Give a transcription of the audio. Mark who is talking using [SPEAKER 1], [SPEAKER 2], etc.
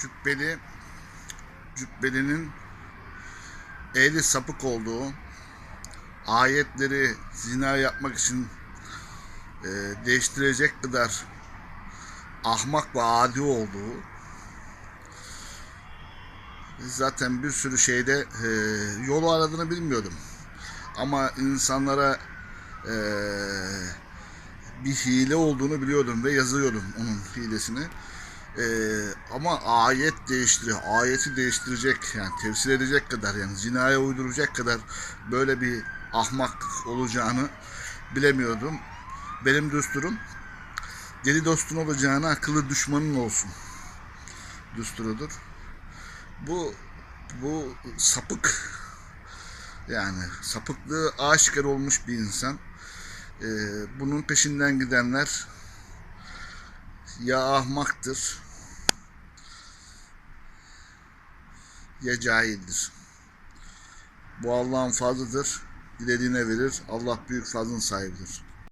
[SPEAKER 1] Cübbeli Cübbeli'nin ehli sapık olduğu ayetleri zina yapmak için e, değiştirecek kadar ahmak ve adi olduğu zaten bir sürü şeyde e, yolu aradığını bilmiyordum. Ama insanlara e, bir hile olduğunu biliyordum ve yazıyordum onun hilesini. E, ama ayet değiştiriyor. Ayeti değiştirecek yani tefsir edecek kadar yani zinaya uyduracak kadar böyle bir ahmaklık olacağını bilemiyordum. Benim düsturum deli dostun olacağına akıllı düşmanın olsun düsturudur. Bu bu sapık yani sapıklığı aşikar olmuş bir insan. Ee, bunun peşinden gidenler ya ahmaktır ya cahildir. Bu Allah'ın fazlıdır. Dilediğine verir. Allah büyük fazlın sahibidir.